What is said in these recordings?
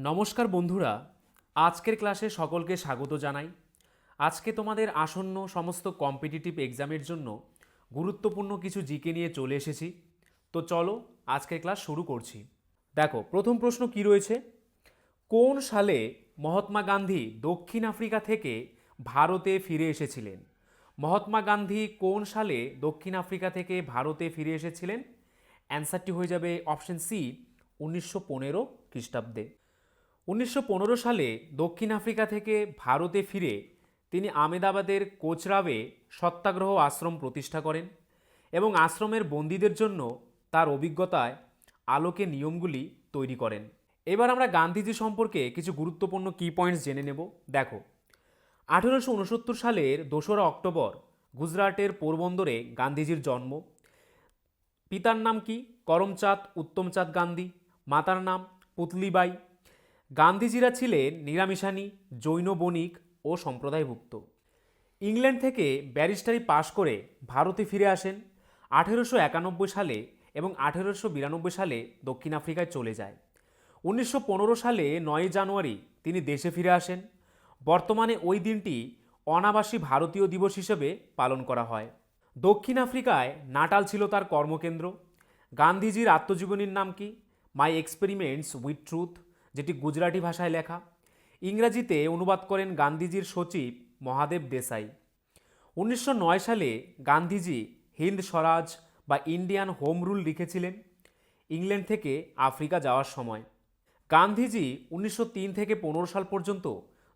নমস্কার বন্ধুরা, আজকের ক্লাসে সকলকে স্বাগত জানাই। আজকে তোমাদের আসন্ন সমস্ত কম্পিটিটিভ এক্সামের জন্য গুরুত্বপূর্ণ কিছু জিকে নিয়ে চলে এসেছি। তো চলো আজকের ক্লাস শুরু করছি। দেখো, প্রথম প্রশ্ন কি রয়েছে? কোন সালে মহাত্মা গান্ধী দক্ষিণ আফ্রিকা থেকে ভারতে ফিরে এসেছিলেন? মহাত্মা গান্ধী কোন সালে দক্ষিণ আফ্রিকা থেকে ভারতে ফিরে এসেছিলেন? অ্যান্সারটি হয়ে যাবে অপশন সি উনিশশো পনেরো খ্রিস্টাব্দে। উনিশশো পনেরো সালে দক্ষিণ আফ্রিকা থেকে ভারতে ফিরে তিনি আমেদাবাদের কোচরাবে সত্যাগ্রহ আশ্রম প্রতিষ্ঠা করেন এবং আশ্রমের বন্দীদের জন্য তার অভিজ্ঞতায় আলোকে নিয়মগুলি তৈরি করেন। এবার আমরা গান্ধীজি সম্পর্কে কিছু গুরুত্বপূর্ণ কি পয়েন্টস জেনে নেব। দেখো, আঠেরোশো উনসত্তর সালের দোসরা অক্টোবর গুজরাটের পোরবন্দরে গান্ধীজির জন্ম। পিতার নাম কি? করমচাঁদ, উত্তমচাঁদ গান্ধী। মাতার নাম পুতলিবাই। গান্ধীজিরা ছিলেন নিরামিষানী জৈন বণিক ও সম্প্রদায়ভুক্ত। ইংল্যান্ড থেকে ব্যারিস্টারি পাশ করে ভারতে ফিরে আসেন, আঠেরোশো একানব্বই সালে এবং আঠেরোশো বিরানব্বই সালে দক্ষিণ আফ্রিকায় চলে যায়। উনিশশো পনেরো সালে নয় জানুয়ারি তিনি দেশে ফিরে আসেন। বর্তমানে ওই দিনটি অনাবাসী ভারতীয় দিবস হিসেবে পালন করা হয়। দক্ষিণ আফ্রিকায় নাটাল ছিল তার কর্মকেন্দ্র। গান্ধীজির আত্মজীবনীর নাম কি? মাই এক্সপেরিমেন্টস উইথ ট্রুথ যেটি গুজরাটি ভাষায় লেখা। ইংরাজিতে অনুবাদ করেন গান্ধীজির সচিব মহাদেব দেসাই উনিশশো নয় সালে গান্ধীজি হিন্দ স্বরাজ বা ইন্ডিয়ান হোম রুল লিখেছিলেন ইংল্যান্ড থেকে আফ্রিকা যাওয়ার সময়। গান্ধীজি উনিশশো তিন থেকে পনেরো সাল পর্যন্ত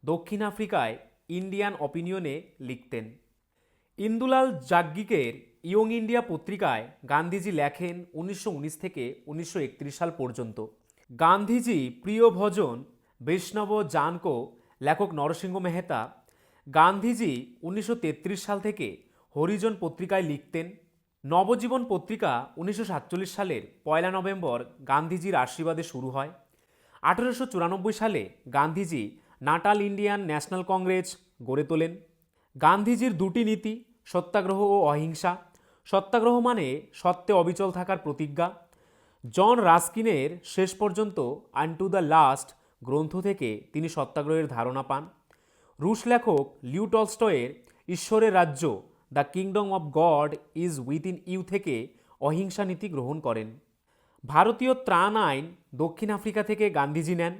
দক্ষিণ আফ্রিকায় ইন্ডিয়ান অপিনিয়নে লিখতেন। ইন্দুলাল জাগ্গিকের ইয়ং ইন্ডিয়া পত্রিকায় গান্ধীজি লেখেন উনিশশো উনিশ থেকে উনিশশো একত্রিশ সাল পর্যন্ত। গান্ধীজি প্রিয় ভজন বৈষ্ণব জানকো লেখক নরসিংহ মেহতা গান্ধীজি উনিশশো তেত্রিশ সাল থেকে হরিজন পত্রিকায় লিখতেন। নবজীবন পত্রিকা উনিশশো সাতচল্লিশ সালের পয়লা নভেম্বর গান্ধীজির আশীর্বাদে শুরু হয়। আঠেরোশো সালে Gandhiji Natal Indian national congress গড়ে তোলেন। গান্ধীজির দুটি নীতি, সত্যাগ্রহ ও অহিংসা। সত্যাগ্রহ মানে সত্যে অবিচল থাকার প্রতিজ্ঞা। জন রাস্কিনের শেষ পর্যন্ত আনটু দ্য লাস্ট গ্রন্থ থেকে তিনি সত্যাগ্রহের ধারণা পান। রুশ লেখক লিউ টলস্টয়ের ঈশ্বরের রাজ্য, the kingdom of God is within you থেকে অহিংসা নীতি গ্রহণ করেন। ভারতীয় ত্রাণ আইন দক্ষিণ আফ্রিকা থেকে গান্ধীজি নেন।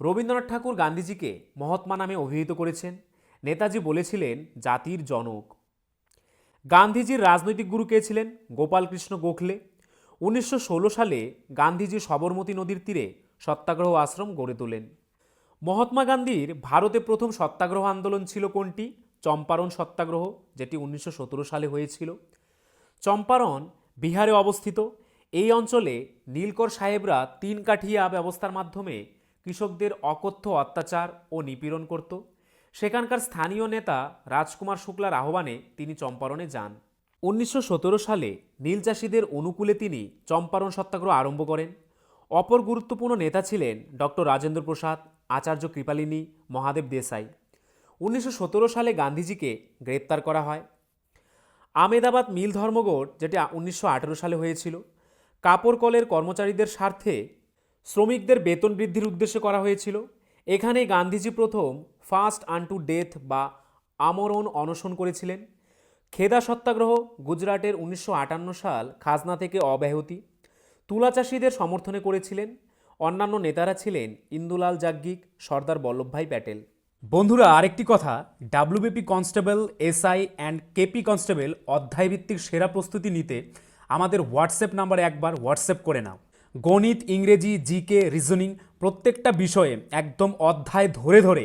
রবীন্দ্রনাথ ঠাকুর গান্ধীজিকে মহাত্মা নামে অভিহিত করেছেন। নেতাজি বলেছিলেন, জাতির জনক। গান্ধীজির রাজনৈতিক গুরু কে ছিলেন? গোপালকৃষ্ণ গোখলে। উনিশশো ষোলো সালে গান্ধীজি সবরমতী নদীর তীরে সত্যাগ্রহ আশ্রম গড়ে তোলেন। মহাত্মা গান্ধীর ভারতে প্রথম সত্যাগ্রহ আন্দোলন ছিল কোনটি? চম্পারণ সত্যাগ্রহ, যেটি উনিশশো সতেরো সালে হয়েছিল। চম্পারণ বিহারে অবস্থিত। এই অঞ্চলে নীলকর সাহেবরা তিন কাঠিয়া ব্যবস্থার মাধ্যমে কৃষকদের অকথ্য অত্যাচার ও নিপীড়ন করত। সেখানকার স্থানীয় নেতা রাজকুমার শুক্লার আহ্বানে তিনি চম্পারণে যান। উনিশশো সতেরো সালে নীল চাষিদের অনুকূলে তিনি চম্পারণ সত্যাগ্রহ আরম্ভ করেন। অপর গুরুত্বপূর্ণ নেতা ছিলেন ডক্টর রাজেন্দ্র প্রসাদ, আচার্য কৃপালিনী, মহাদেব দেসাই উনিশশো সালে গান্ধীজিকে গ্রেপ্তার করা হয়। আমেদাবাদ মিল ধর্মঘট, যেটি উনিশশো আঠেরো সালে হয়েছিল, কাপড় কলের কর্মচারীদের স্বার্থে শ্রমিকদের বেতন বৃদ্ধির উদ্দেশ্যে করা হয়েছিল। এখানে গান্ধীজি প্রথম ফার্স্ট আনটু ডেথ বা আমরণ অনশন করেছিলেন। খেদা সত্যাগ্রহ গুজরাটের উনিশশো আটান্ন সাল খাজনা থেকে অব্যাহতি, তুলা চাষিদের সমর্থনে করেছিলেন, অন্যান্য নেতারা ছিলেন ইন্দুলাল জাগ্গিক, সর্দার বল্লভভাই প্যাটেল। বন্ধুরা, আরেকটি কথা, WBP constable, SI and KP constable অধ্যায়ভিত্তিক সেরা প্রস্তুতি নিতে আমাদের হোয়াটসঅ্যাপ নাম্বারে একবার হোয়াটসঅ্যাপ করে নাও। গণিত, ইংরেজি, জিকে, রিজনিং প্রত্যেকটা বিষয়ে একদম অধ্যায় ধরে ধরে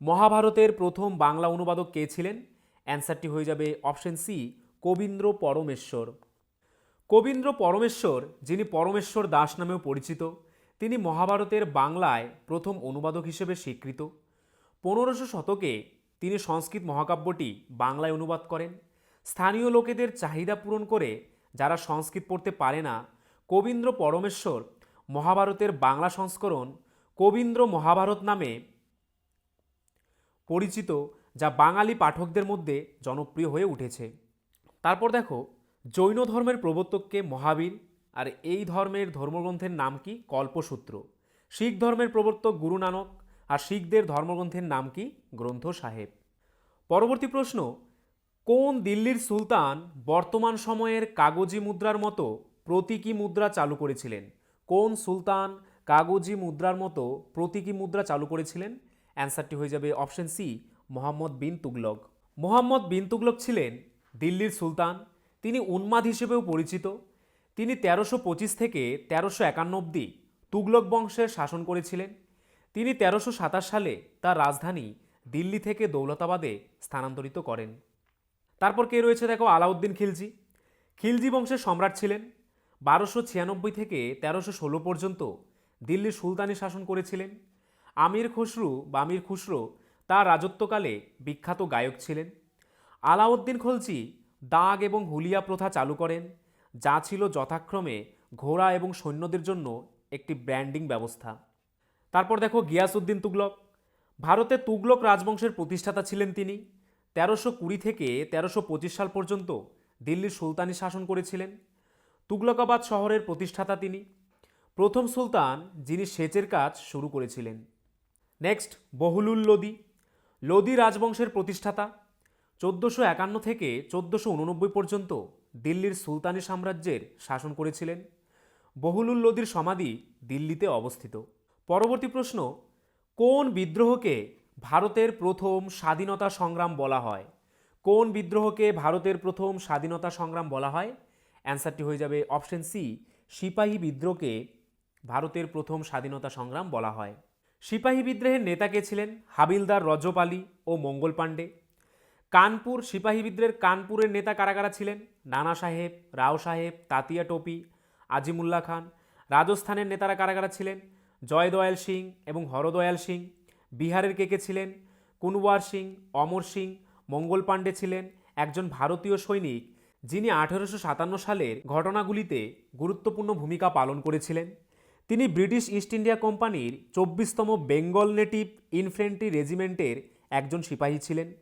মহাভারতের প্রথম বাংলা অনুবাদক কে ছিলেন? অ্যান্সারটি হয়ে যাবে অপশন সি, কবীন্দ্র পরমেশ্বর। কবীন্দ্র পরমেশ্বর, যিনি পরমেশ্বর দাস নামেও পরিচিত, তিনি মহাভারতের বাংলায় প্রথম অনুবাদক হিসেবে স্বীকৃত। পনেরোশো শতকে তিনি সংস্কৃত মহাকাব্যটি বাংলায় অনুবাদ করেন। স্থানীয় লোকেদের চাহিদা পূরণ করে যারা সংস্কৃত পড়তে পারে না, কবীন্দ্র পরমেশ্বর মহাভারতের বাংলা সংস্করণ কবীন্দ্র মহাভারত নামে পরিচিত যা বাঙালি পাঠকদের মধ্যে জনপ্রিয় হয়ে উঠেছে। তারপর দেখো, জৈন ধর্মের প্রবর্তককে মহাবীর? আর এই ধর্মের ধর্মগ্রন্থের নাম কি? কল্পসূত্র। শিখ ধর্মের প্রবর্তক গুরু নানক, আর শিখদের ধর্মগ্রন্থের নাম কি? গ্রন্থ সাহেব। পরবর্তী প্রশ্ন, কোন দিল্লির সুলতান বর্তমান সময়ের কাগজি মুদ্রার মতো প্রতীকী মুদ্রা চালু করেছিলেন? কোন সুলতান কাগজি মুদ্রার মতো প্রতীকী মুদ্রা চালু করেছিলেন? অ্যান্সারটি হয়ে যাবে অপশন সি, মোহাম্মদ বিন তুগলক। মোহাম্মদ বিন তুগলক ছিলেন দিল্লির সুলতান। তিনি উন্মাদ হিসেবেও পরিচিত। তিনি তেরোশো পঁচিশ থেকে তেরোশো একান্ন তুগলক বংশের শাসন করেছিলেন। তিনি তেরোশো সাতাশ সালে তার রাজধানী দিল্লি থেকে দৌলতাবাদে স্থানান্তরিত করেন। তারপর কে রয়েছে দেখো? আলাউদ্দিন খিলজি। খিলজি বংশের সম্রাট ছিলেন। বারোশো ছিয়ানব্বই থেকে তেরোশো ষোলো পর্যন্ত দিল্লির সুলতানি শাসন করেছিলেন। আমির খসরু বা আমির খুসরো তার রাজত্বকালে বিখ্যাত গায়ক ছিলেন। আলাউদ্দিন খলজি দাগ এবং হুলিয়া প্রথা চালু করেন, যা ছিল যথাক্রমে ঘোড়া এবং সৈন্যদের জন্য একটি ব্র্যান্ডিং ব্যবস্থা। তারপর দেখো গিয়াসউদ্দিন তুগলক। ভারতে তুগলক রাজবংশের প্রতিষ্ঠাতা ছিলেন তিনি। তেরোশো কুড়ি থেকে তেরোশো পঁচিশ সাল পর্যন্ত দিল্লির সুলতানি শাসন করেছিলেন। তুগলকাবাদ শহরের প্রতিষ্ঠাতা তিনি। প্রথম সুলতান যিনি সেচের কাজ শুরু করেছিলেন। নেক্সট বহুলুল লোদি। লোদি রাজবংশের প্রতিষ্ঠাতা। চোদ্দোশো একান্ন থেকে চোদ্দোশো উননব্বই পর্যন্ত দিল্লির সুলতানি সাম্রাজ্যের শাসন করেছিলেন। বহুলুল লোদির সমাধি দিল্লিতে অবস্থিত। পরবর্তী প্রশ্ন, কোন বিদ্রোহকে ভারতের প্রথম স্বাধীনতা সংগ্রাম বলা হয়? কোন বিদ্রোহকে ভারতের প্রথম স্বাধীনতা সংগ্রাম বলা হয়? অ্যান্সারটি হয়ে যাবে অপশন সি, সিপাহী বিদ্রোহকে ভারতের প্রথম স্বাধীনতা সংগ্রাম বলা হয়। সিপাহী বিদ্রোহের নেতা কে ছিলেন? হাবিলদার রজপালি ও মঙ্গল পাণ্ডে। কানপুর সিপাহী বিদ্রোহের কানপুরের নেতা কারা কারা ছিলেন? নানা সাহেব, রাও সাহেব, তাতিয়া টোপি আজিমুল্লা খান। রাজস্থানের নেতারা কারা কারা ছিলেন? জয়দয়াল সিং এবং হরদয়াল সিং। বিহারের কে কে ছিলেন? কুনওয়ার সিং, অমর সিং, মঙ্গল পাণ্ডে ছিলেন একজন ভারতীয় সৈনিক যিনি আঠেরোশো সাতান্ন সালের ঘটনাগুলিতে গুরুত্বপূর্ণ ভূমিকা পালন করেছিলেন। তিনি ব্রিটিশ ইস্ট ইন্ডিয়া কোম্পানির চব্বিশতম বেঙ্গল নেটিভ ইনফ্যান্ট্রি রেজিমেন্টের একজন সিপাহী ছিলেন।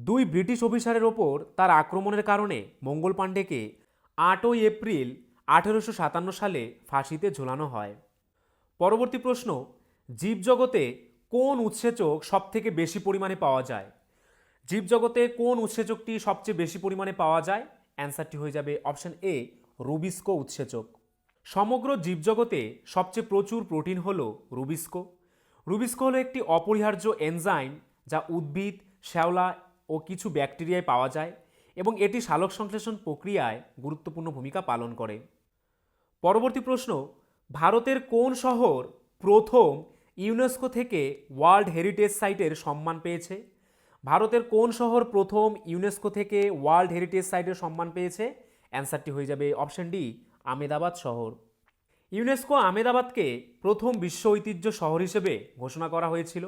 দুই ব্রিটিশ অফিসারের ওপর তার আক্রমণের কারণে মঙ্গল পাণ্ডেকে আটই এপ্রিল আঠেরোশো সাতান্ন সালে ফাঁসিতে ঝোলানো হয়। পরবর্তী প্রশ্ন, জীবজগতে কোন উৎসেচক সবথেকে বেশি পরিমাণে পাওয়া যায়? জীবজগতে কোন উৎসেচকটি সবচেয়ে বেশি পরিমাণে পাওয়া যায়? অ্যান্সারটি হয়ে যাবে অপশন এ, রুবিস্কো উৎসেচক। সমগ্র জীবজগতে সবচেয়ে প্রচুর প্রোটিন হল রুবিস্কো। রুবিস্কো হলো একটি অপরিহার্য এনজাইম যা উদ্ভিদ, শ্যাওলা ও কিছু ব্যাকটেরিয়ায় পাওয়া যায় এবং এটি সালোক সংশ্লেষণ প্রক্রিয়ায় গুরুত্বপূর্ণ ভূমিকা পালন করে। পরবর্তী প্রশ্ন, ভারতের কোন শহর প্রথম ইউনেস্কো থেকে ওয়ার্ল্ড হেরিটেজ সাইটের সম্মান পেয়েছে? ভারতের কোন শহর প্রথম ইউনেস্কো থেকে ওয়ার্ল্ড হেরিটেজ সাইটের সম্মান পেয়েছে? অ্যান্সারটি হয়ে যাবে অপশন ডি আমেদাবাদ শহর। ইউনেস্কো আমেদাবাদকে প্রথম বিশ্ব ঐতিহ্য শহর হিসেবে ঘোষণা করা হয়েছিল।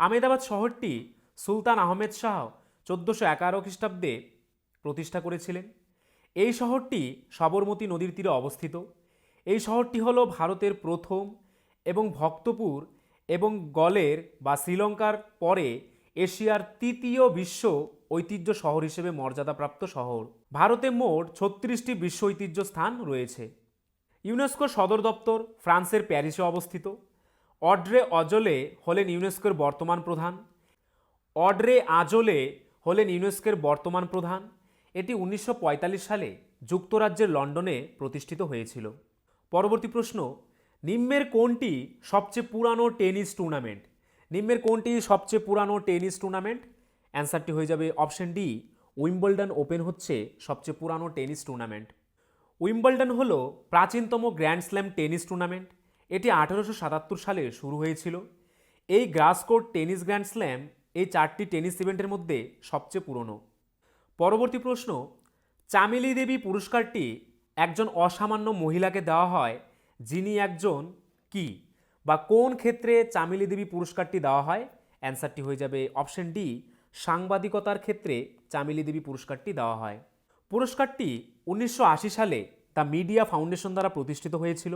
আমেদাবাদ শহরটি সুলতান আহমেদ শাহ চোদ্দোশো এগারো খ্রিস্টাব্দে প্রতিষ্ঠা করেছিলেন। এই শহরটি সবরমতী নদীর তীরে অবস্থিত। এই শহরটি হল ভারতের প্রথম এবং ভক্তপুর এবং গলের বা শ্রীলঙ্কার পরে এশিয়ার তৃতীয় বিশ্ব ঐতিহ্য শহর হিসেবে মর্যাদাপ্রাপ্ত শহর। ভারতে মোট ছত্রিশটি বিশ্ব ঐতিহ্য স্থান রয়েছে। ইউনেস্কোর সদর দপ্তর ফ্রান্সের প্যারিসে অবস্থিত। অড্রে অজলে হলেন ইউনেস্কোর বর্তমান প্রধান। অড্রে আজলে হলেন ইউনেস্কোর বর্তমান প্রধান। এটি উনিশশো পঁয়তাল্লিশ সালে যুক্তরাজ্যের লন্ডনে প্রতিষ্ঠিত হয়েছিল। পরবর্তী প্রশ্ন, নিম্নের কোনটি সবচেয়ে পুরানো টেনিস টুর্নামেন্ট? নিম্নের কোনটি সবচেয়ে পুরানো টেনিস টুর্নামেন্ট? অ্যান্সারটি হয়ে যাবে অপশন ডি, উইম্বলডন ওপেন হচ্ছে সবচেয়ে পুরানো টেনিস টুর্নামেন্ট। উইম্বলডন হল প্রাচীনতম গ্র্যান্ড স্ল্যাম টেনিস টুর্নামেন্ট। এটি আঠারোশো সাতাত্তর সালে শুরু হয়েছিল। এই গ্রাসকোর্ট টেনিস গ্র্যান্ড স্ল্যাম এই চারটি টেনিস ইভেন্টের মধ্যে সবচেয়ে পুরনো। পরবর্তী প্রশ্ন, চামেলি দেবী পুরস্কারটি একজন অসামান্য মহিলাকে দেওয়া হয়, যিনি একজন কি বা কোন ক্ষেত্রে চামেলি দেবী পুরস্কারটি দেওয়া হয়? অ্যান্সারটি হয়ে যাবে অপশন ডি সাংবাদিকতার ক্ষেত্রে চামেলি দেবী পুরস্কারটি দেওয়া হয়। পুরস্কারটি উনিশশো আশি সালে দ্য মিডিয়া ফাউন্ডেশন দ্বারা প্রতিষ্ঠিত হয়েছিল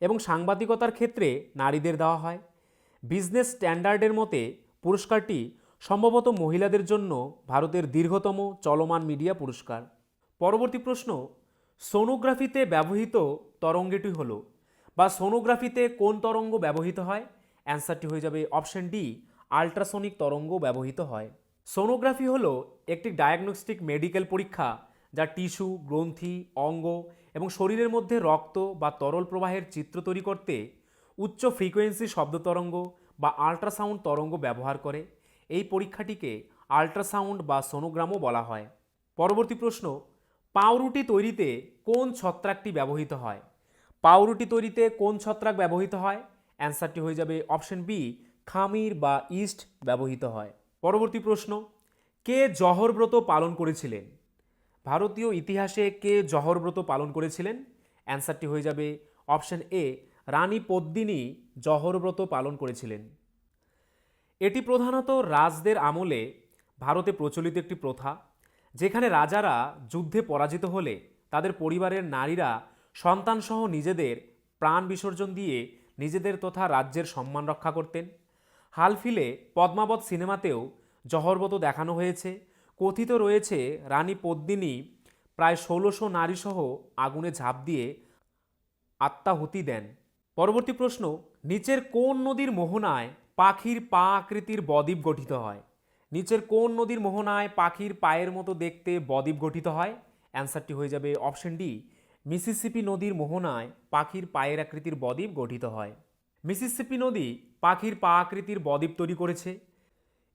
এবং সাংবাদিকতার ক্ষেত্রে নারীদের দেওয়া হয়। বিজনেস স্ট্যান্ডার্ডের মতে পুরস্কারটি সম্ভবত মহিলাদের জন্য ভারতের দীর্ঘতম চলমান মিডিয়া পুরস্কার। পরবর্তী প্রশ্ন, সোনোগ্রাফিতে ব্যবহৃত তরঙ্গটি হলো বা সোনোগ্রাফিতে কোন তরঙ্গ ব্যবহৃত হয়? অ্যান্সারটি হয়ে যাবে অপশন ডি, আল্ট্রাসনিক তরঙ্গ ব্যবহৃত হয়। সোনোগ্রাফি হলো একটি ডায়াগনস্টিক মেডিকেল পরীক্ষা যা টিস্যু, গ্রন্থি, অঙ্গ এবং শরীরের মধ্যে রক্ত বা তরল প্রবাহের চিত্র তৈরি করতে উচ্চ ফ্রিকোয়েন্সি শব্দ তরঙ্গ বা আল্ট্রাসাউন্ড তরঙ্গ ব্যবহার করে। এই পরীক্ষাটিকে আল্ট্রাসাউন্ড বা সোনোগ্রামও বলা হয়। পরবর্তী প্রশ্ন, পাউরুটি তৈরিতে কোন ছত্রাকটি ব্যবহৃত হয়? পাউরুটি তৈরিতে কোন ছত্রাক ব্যবহৃত হয়? অ্যান্সারটি হয়ে যাবে অপশন বি খামির বা ইস্ট ব্যবহৃত হয়। পরবর্তী প্রশ্ন, কে জহরব্রত পালন করেছিলেন? ভারতীয় ইতিহাসে কে জহরব্রত পালন করেছিলেন? অ্যান্সারটি হয়ে যাবে অপশন এ, রানী পদ্মিনী জহরব্রত পালন করেছিলেন। এটি প্রধানত রাজদের আমলে ভারতে প্রচলিত একটি প্রথা, যেখানে রাজারা যুদ্ধে পরাজিত হলে তাদের পরিবারের নারীরা সন্তানসহ নিজেদের প্রাণ বিসর্জন দিয়ে নিজেদের তথা রাজ্যের সম্মান রক্ষা করতেন। হালফিলে পদ্মাবত সিনেমাতেও জহরবত দেখানো হয়েছে। কথিত রয়েছে, রানী পদ্মিনী প্রায় ষোলোশো নারীসহ আগুনে ঝাঁপ দিয়ে আত্মাহুতি দেন। পরবর্তী প্রশ্ন, নিচের কোন নদীর মোহনায় পাখির পা আকৃতির বদ্বীপ গঠিত হয়? নিচের কোন নদীর মোহনায় পাখির পায়ের মতো দেখতে বদ্বীপ গঠিত হয়? অ্যান্সারটি হয়ে যাবে অপশন ডি, মিসিসিপি নদীর মোহনায় পাখির পায়ের আকৃতির বদ্বীপ গঠিত হয়। মিসিসিপি নদী পাখির পা আকৃতির বদ্বীপ তৈরি করেছে।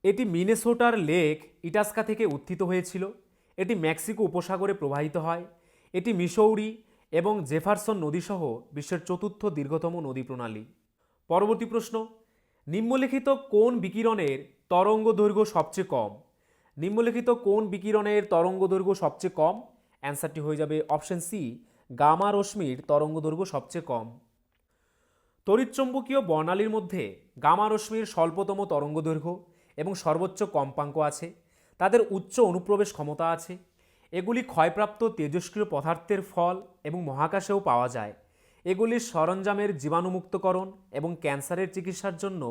এটি মিনেসোটার লেক, ইটাস্কা থেকে উত্থিত হয়েছিল। এটি মেক্সিকো উপসাগরে প্রবাহিত হয়। এটি মিসৌরি এবং জেফারসন নদীসহ বিশ্বের চতুর্থ দীর্ঘতম নদী প্রণালী। পরবর্তী প্রশ্ন, নিম্নলিখিত কোন বিকিরণের তরঙ্গ দৈর্ঘ্য সবচেয়ে কম? নিম্নলিখিত কোন বিকিরণের তরঙ্গ দৈর্ঘ্য সবচেয়ে কম? অ্যান্সারটি হয়ে যাবে অপশন সি, গামা রশ্মির তরঙ্গ দৈর্ঘ্য সবচেয়ে কম। তড়িৎচুম্বকীয় বর্ণালীর মধ্যে গামা রশ্মির স্বল্পতম তরঙ্গ দৈর্ঘ্য এবং সর্বোচ্চ কম্পাঙ্ক আছে, তাদের উচ্চ অনুপ্রবেশ ক্ষমতা আছে, এগুলি ক্ষয়প্রাপ্ত তেজস্ক্রিয় পদার্থের ফল এবং মহাকাশেও পাওয়া যায়। এগুলির সরঞ্জামের জীবাণুমুক্তকরণ এবং ক্যান্সারের চিকিৎসার জন্য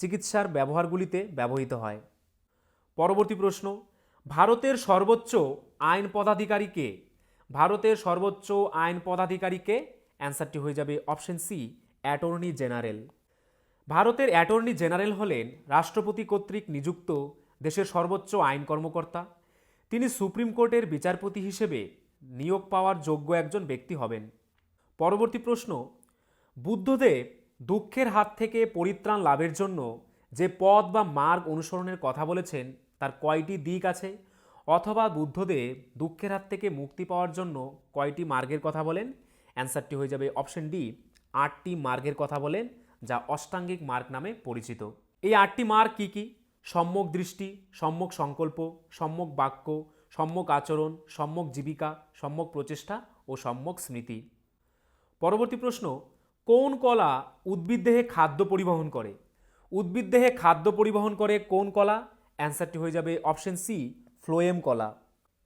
চিকিৎসার ব্যবহারগুলিতে ব্যবহৃত হয়। পরবর্তী প্রশ্ন, ভারতের সর্বোচ্চ আইন পদাধিকারী কে ভারতের সর্বোচ্চ আইন পদাধিকারী কে অ্যান্সারটি হয়ে যাবে অপশন সি অ্যাটর্নি জেনারেল। ভারতের অ্যাটর্নি জেনারেল হলেন রাষ্ট্রপতি কর্তৃক নিযুক্ত দেশের সর্বোচ্চ আইন কর্মকর্তা। তিনি সুপ্রিম কোর্টের বিচারপতি হিসেবে নিয়োগ পাওয়ার যোগ্য একজন ব্যক্তি হবেন। পরবর্তী প্রশ্ন, বুদ্ধদেব দুঃখের হাত থেকে পরিত্রাণ লাভের জন্য যে পথ বা মার্গ অনুসরণের কথা বলেছেন, তার কয়টি দিক আছে? অথবা বুদ্ধদেব দুঃখের হাত থেকে মুক্তি পাওয়ার জন্য কয়টি মার্গের কথা বলেন? অ্যান্সারটি হয়ে যাবে অপশন ডি। আটটি মার্গের কথা বলেন, যা অষ্টাঙ্গিক মার্গ নামে পরিচিত। এই আটটি মার্গ কী কী? সম্যক দৃষ্টি, সম্যক সংকল্প, সম্যক বাক্য, সম্যক আচরণ, সম্যক জীবিকা, সম্যক প্রচেষ্টা ও সম্যক স্মৃতি। পরবর্তী প্রশ্ন, কোন কলা উদ্ভিদদেহে খাদ্য পরিবহন করে? উদ্ভিদদেহে খাদ্য পরিবহন করে কোন কলা? অ্যান্সারটি হয়ে যাবে অপশন সি, ফ্লোয়েম কলা।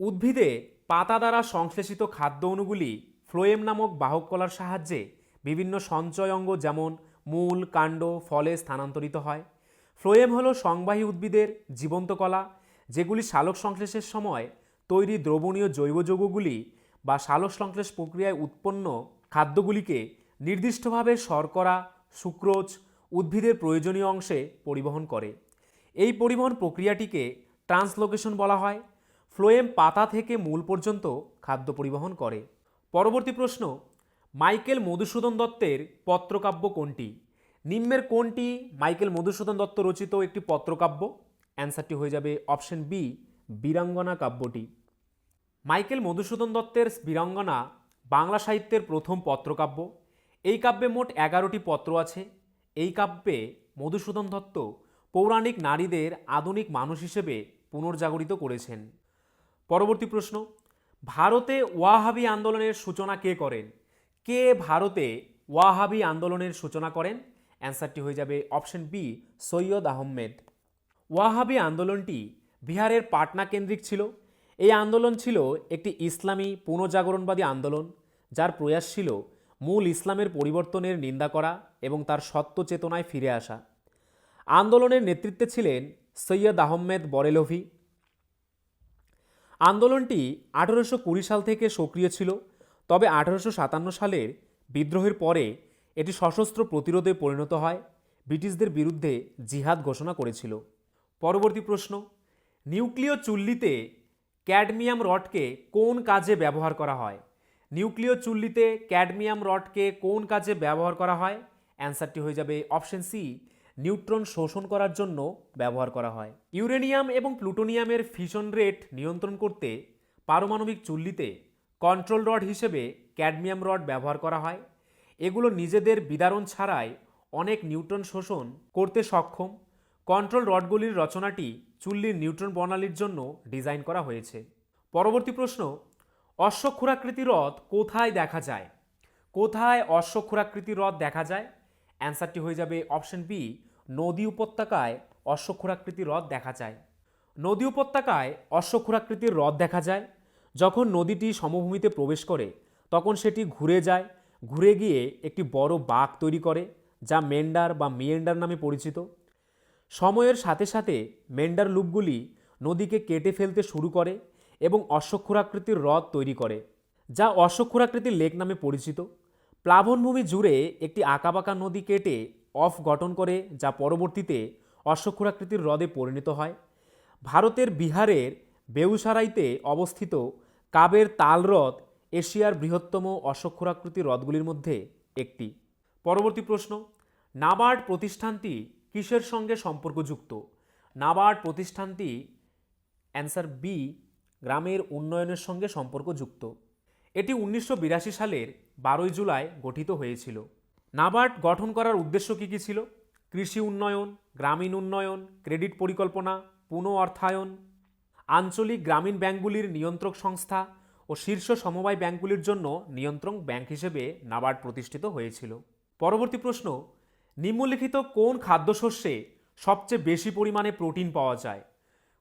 উদ্ভিদে পাতা দ্বারা সংশ্লেষিত খাদ্য অণুগুলি ফ্লোয়েম নামক বাহক কলার সাহায্যে বিভিন্ন সঞ্চয় অঙ্গ যেমন মূল, কাণ্ড, ফলে স্থানান্তরিত হয়। ফ্লোয়েম হলো সংবাহী উদ্ভিদের জীবন্ত কলা, যেগুলি সালোক সংশ্লেষের সময় তৈরি দ্রবণীয় জৈব যৌগগুলি বা সালোক সংশ্লেষ প্রক্রিয়ায় উৎপন্ন খাদ্যগুলিকে নির্দিষ্টভাবে শর্করা, সুক্রোজ উদ্ভিদের প্রয়োজনীয় অংশে পরিবহন করে। এই পরিবহন প্রক্রিয়াটিকে ট্রান্সলোকেশন বলা হয়। ফ্লোয়েম পাতা থেকে মূল পর্যন্ত খাদ্য পরিবহন করে। পরবর্তী প্রশ্ন মাইকেল মধুসূদন দত্তের পত্রকাব্য কোনটি? নিম্নের কোনটি মাইকেল মধুসূদন দত্ত রচিত একটি পত্রকাব্য? অ্যান্সারটি হয়ে যাবে অপশন বি, বীরাঙ্গনা কাব্যটি। মাইকেল মধুসূদন দত্তের বীরাঙ্গনা বাংলা সাহিত্যের প্রথম পত্রকাব্য। এই কাব্যে মোট এগারোটি পত্র আছে। এই কাব্যে মধুসূদন দত্ত পৌরাণিক নারীদের আধুনিক মানুষ হিসেবে পুনর্জাগরিত করেছেন। পরবর্তী প্রশ্ন, ভারতে ওয়াহাবি আন্দোলনের সূচনা কে করেন? কে ভারতে ওয়াহাবি আন্দোলনের সূচনা করেন? অ্যান্সারটি হয়ে যাবে অপশন বি, সৈয়দ আহমেদ। ওয়াহাবি আন্দোলনটি বিহারের পাটনা কেন্দ্রিক ছিল। এই আন্দোলন ছিল একটি ইসলামী পুনর্জাগরণবাদী আন্দোলন, যার প্রয়াস ছিল মূল ইসলামের পরিবর্তনের নিন্দা করা এবং তার সত্য চেতনায় ফিরে আসা। আন্দোলনের নেতৃত্বে ছিলেন সৈয়দ আহমেদ বরেলভি। আন্দোলনটি আঠেরোশো কুড়ি সাল থেকে সক্রিয় ছিল। তবে আঠারোশো সাতান্ন সালের বিদ্রোহের পরে এটি সশস্ত্র প্রতিরোধে পরিণত হয়। ব্রিটিশদের বিরুদ্ধে জিহাদ ঘোষণা করেছিল। পরবর্তী প্রশ্ন, নিউক্লিয় চুল্লিতে ক্যাডমিয়াম রডকে কোন কাজে ব্যবহার করা হয়? নিউক্লিয় চুল্লিতে ক্যাডমিয়াম রডকে কোন কাজে ব্যবহার করা হয়? অ্যান্সারটি হয়ে যাবে অপশন সি, নিউট্রন শোষণ করার জন্য ব্যবহার করা হয়। ইউরেনিয়াম এবং প্লুটোনিয়ামের ফিশন রেট নিয়ন্ত্রণ করতে পারমাণবিক চুল্লিতে কন্ট্রোল রড হিসেবে ক্যাডমিয়াম রড ব্যবহার করা হয়। এগুলো নিজেদের বিদারণ ছাড়াই অনেক নিউট্রন শোষণ করতে সক্ষম। কন্ট্রোল রডগুলির রচনাটি চুল্লির নিউট্রন প্রণালীর জন্য ডিজাইন করা হয়েছে। পরবর্তী প্রশ্ন, অশ্বক্ষুরাকৃতি হ্রদ কোথায় দেখা যায়? কোথায় অশ্বক্ষুরাকৃতি হ্রদ দেখা যায়? অ্যান্সারটি হয়ে যাবে অপশন বি, নদী উপত্যকায় অশ্বক্ষুরাকৃতি হ্রদ দেখা যায়। নদী উপত্যকায় অশ্বক্ষুরাকৃতির হ্রদ দেখা যায়। যখন নদীটি সমভূমিতে প্রবেশ করে, তখন সেটি ঘুরে যায়, ঘুরে গিয়ে একটি বড় বাঘ তৈরি করে, যা মেন্ডার বা মিয়েন্ডার নামে পরিচিত। সময়ের সাথে সাথে মেন্ডার লুপগুলি নদীকে কেটে ফেলতে শুরু করে এবং অশ্বক্ষুরাকৃতির হ্রদ তৈরি করে, যা অশ্বক্ষুরাকৃতির লেক নামে পরিচিত। প্লাবনভূমি জুড়ে একটি আঁকাবাঁকা নদী কেটে অফ গঠন করে, যা পরবর্তীতে অশ্বক্ষুরাকৃতির হ্রদে পরিণত হয়। ভারতের বিহারের বেউসারাইতে অবস্থিত কাবের তাল হ্রদ এশিয়ার বৃহত্তম অশ্বক্ষুরাকৃতি হ্রদগুলির মধ্যে একটি। পরবর্তী প্রশ্ন, নাবার্ড প্রতিষ্ঠানটি কিসের সঙ্গে সম্পর্কযুক্ত? নাবার্ড প্রতিষ্ঠানটি অ্যান্সার বি, গ্রামের উন্নয়নের সঙ্গে সম্পর্কযুক্ত। এটি উনিশশো বিরাশি সালের বারোই জুলাই গঠিত হয়েছিল। নাবার্ড গঠন করার উদ্দেশ্য কী কী ছিল? কৃষি উন্নয়ন, গ্রামীণ উন্নয়ন, ক্রেডিট পরিকল্পনা, পুনঃ অর্থায়ন আঞ্চলিক গ্রামীণ ব্যাংকগুলির নিয়ন্ত্রক সংস্থা ও শীর্ষ সমবায় ব্যাংকগুলির জন্য নিয়ন্ত্রক ব্যাংক হিসেবে নাবার্ড প্রতিষ্ঠিত হয়েছিল। পরবর্তী প্রশ্ন, নিম্নলিখিত কোন খাদ্যশস্যে সবচেয়ে বেশি পরিমাণে প্রোটিন পাওয়া যায়?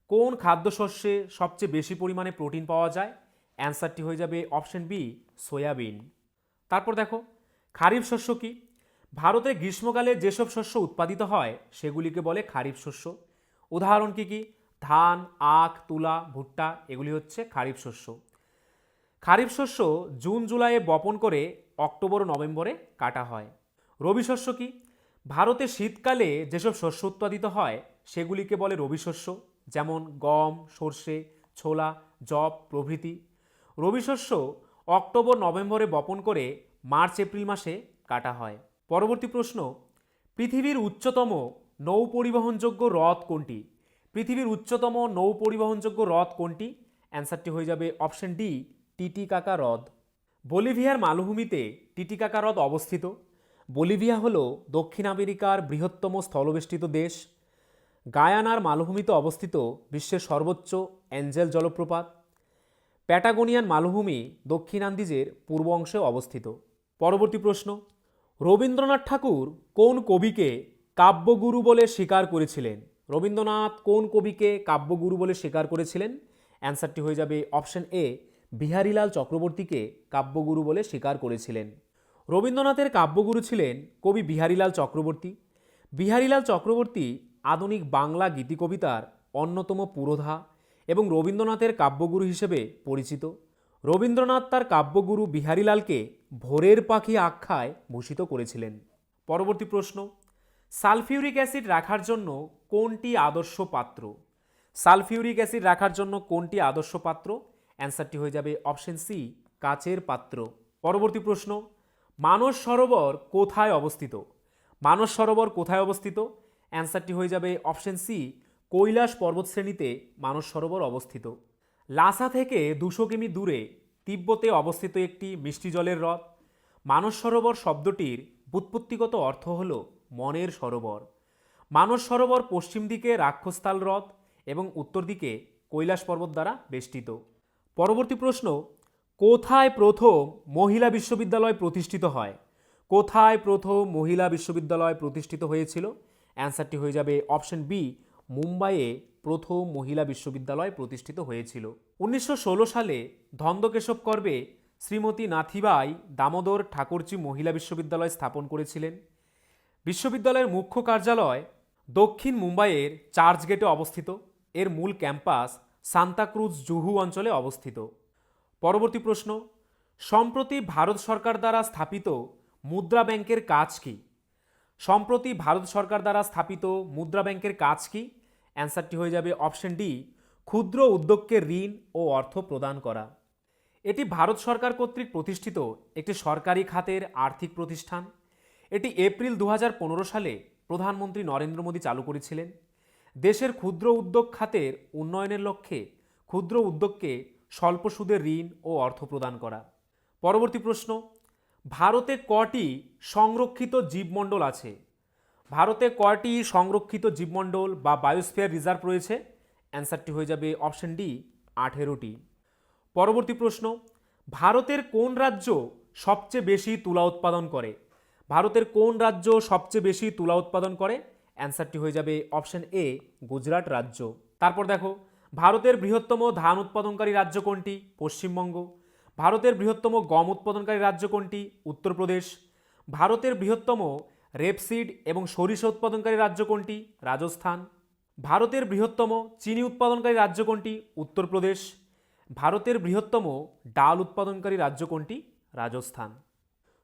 কোন খাদ্যশস্যে সবচেয়ে বেশি পরিমাণে প্রোটিন পাওয়া যায়? অ্যান্সারটি হয়ে যাবে অপশন বি, সয়াবিন। তারপর দেখো, খারিফ শস্য কি? ভারতে গ্রীষ্মকালে যেসব শস্য উৎপাদিত হয়, সেগুলিকে বলে খারিফ শস্য। উদাহরণ কি কি? ধান, আখ, তুলা, ভুট্টা এগুলি হচ্ছে খারিফ শস্য। খারিফ শস্য জুন, জুলাইয়ে বপন করে অক্টোবর, নভেম্বরে কাটা হয়। রবি শস্য কি? ভারতে শীতকালে যেসব শস্য উৎপাদিত হয়, সেগুলিকে বলে রবি শস্য, যেমন গম, সর্ষে, ছোলা জব প্রভৃতি। রবি শস্য অক্টোবর, নভেম্বরে বপন করে মার্চ, এপ্রিল মাসে কাটা হয়। পরবর্তী প্রশ্ন, পৃথিবীর উচ্চতম নৌ পরিবহনযোগ্য হ্রদ কোনটি? পৃথিবীর উচ্চতম নৌ পরিবহনযোগ্য হ্রদ কোনটি? অ্যান্সারটি হয়ে যাবে অপশন ডি, টিটিকাকা হ্রদ। বলিভিয়ার মালভূমিতে টিটিকাকা হ্রদ অবস্থিত। বলিভিয়া হল দক্ষিণ আমেরিকার বৃহত্তম স্থলবেষ্টিত দেশ। গায়ানার মালভূমিতে অবস্থিত বিশ্বের সর্বোচ্চ অ্যাঞ্জেল জলপ্রপাত। প্যাটাগোনিয়ান মালভূমি দক্ষিণ আন্দিজের পূর্ব অংশে অবস্থিত। পরবর্তী প্রশ্ন, রবীন্দ্রনাথ ঠাকুর কোন কবিকে কাব্যগুরু বলে স্বীকার করেছিলেন? রবীন্দ্রনাথ কোন কবিকে কাব্যগুরু বলে স্বীকার করেছিলেন? অ্যান্সারটি হয়ে যাবে অপশন এ, বিহারীলাল চক্রবর্তীকে কাব্যগুরু বলে স্বীকার করেছিলেন। রবীন্দ্রনাথের কাব্যগুরু ছিলেন কবি বিহারীলাল চক্রবর্তী। বিহারীলাল চক্রবর্তী আধুনিক বাংলা গীতিকবিতার অন্যতম পুরোধা এবং রবীন্দ্রনাথের কাব্যগুরু হিসেবে পরিচিত। রবীন্দ্রনাথ তার কাব্যগুরু বিহারীলালকে ভোরের পাখি আখ্যায় ভূষিত করেছিলেন। পরবর্তী প্রশ্ন সালফিউরিক অ্যাসিড রাখার জন্য কোনটি আদর্শ পাত্র? সালফিউরিক অ্যাসিড রাখার জন্য কোনটি আদর্শ পাত্র? অ্যান্সারটি হয়ে যাবে অপশন সি, কাচের পাত্র। পরবর্তী প্রশ্ন, মানস সরোবর কোথায় অবস্থিত? মানস সরোবর কোথায় অবস্থিত? অ্যান্সারটি হয়ে যাবে অপশন সি, কৈলাস পর্বতশ্রেণীতে মানস সরোবর অবস্থিত। লাসা থেকে দুশো কিমি দূরে তিব্বতে অবস্থিত একটি মিষ্টি জলের হ্রদ। মানস সরোবর শব্দটির ব্যুৎপত্তিগত অর্থ হল মনের সরোবর। মানস সরোবর পশ্চিম দিকে রাক্ষসতাল হ্রদ এবং উত্তর দিকে কৈলাস পর্বত দ্বারা বেষ্টিত। পরবর্তী প্রশ্ন, কোথায় প্রথম মহিলা বিশ্ববিদ্যালয় প্রতিষ্ঠিত হয়? কোথায় প্রথম মহিলা বিশ্ববিদ্যালয় প্রতিষ্ঠিত হয়েছিল? অ্যান্সারটি হয়ে যাবে অপশন বি, মুম্বাইয়ে প্রথম মহিলা বিশ্ববিদ্যালয় প্রতিষ্ঠিত হয়েছিল। উনিশশো ষোলো সালে ধন্দকেশব করবে শ্রীমতী নাথিবাই দামোদর ঠাকুরচি মহিলা বিশ্ববিদ্যালয় স্থাপন করেছিলেন। বিশ্ববিদ্যালয়ের মুখ্য কার্যালয় দক্ষিণ মুম্বাইয়ের চার্চগেটে অবস্থিত। এর মূল ক্যাম্পাস সান্তাক্রুজ জুহু অঞ্চলে অবস্থিত। পরবর্তী প্রশ্ন, সম্প্রতি ভারত সরকার দ্বারা স্থাপিত মুদ্রা ব্যাংকের কাজ কি? সম্প্রতি ভারত সরকার দ্বারা স্থাপিত মুদ্রা ব্যাংকের কাজ কি? অ্যান্সারটি হয়ে যাবে অপশন ডি, ক্ষুদ্র উদ্যোগকে ঋণ ও অর্থ প্রদান করা। এটি ভারত সরকার কর্তৃক প্রতিষ্ঠিত একটি সরকারি খাতের আর্থিক প্রতিষ্ঠান। এটি এপ্রিল দু হাজার পনেরো সালে প্রধানমন্ত্রী নরেন্দ্র মোদী চালু করেছিলেন। দেশের ক্ষুদ্র উদ্যোগ খাতের উন্নয়নের লক্ষ্যে ক্ষুদ্র উদ্যোগকে স্বল্প সুদের ঋণ ও অর্থ প্রদান করা। পরবর্তী প্রশ্ন, ভারতে কটি সংরক্ষিত জীবমণ্ডল আছে? ভারতে কয়টি সংরক্ষিত জীবমণ্ডল বা বায়োস্ফিয়ার রিজার্ভ রয়েছে? অ্যান্সারটি হয়ে যাবে অপশন ডি, আঠেরোটি। পরবর্তী প্রশ্ন, ভারতের কোন রাজ্য সবচেয়ে বেশি তুলা উৎপাদন করে? ভারতের কোন রাজ্য সবচেয়ে বেশি তুলা উৎপাদন করে? অ্যান্সারটি হয়ে যাবে অপশন এ গুজরাট রাজ্য। তারপর দেখো, ভারতের বৃহত্তম ধান উৎপাদনকারী রাজ্য কোনটি? পশ্চিমবঙ্গ। ভারতের বৃহত্তম গম উৎপাদনকারী রাজ্য কোনটি? উত্তরপ্রদেশ। ভারতের বৃহত্তম রেপসিড এবং সরিষা উৎপাদনকারী রাজ্য কোনটি? রাজস্থান। ভারতের বৃহত্তম চিনি উৎপাদনকারী রাজ্য কোনটি? উত্তরপ্রদেশ। ভারতের বৃহত্তম ডাল উৎপাদনকারী রাজ্য কোনটি? রাজস্থান।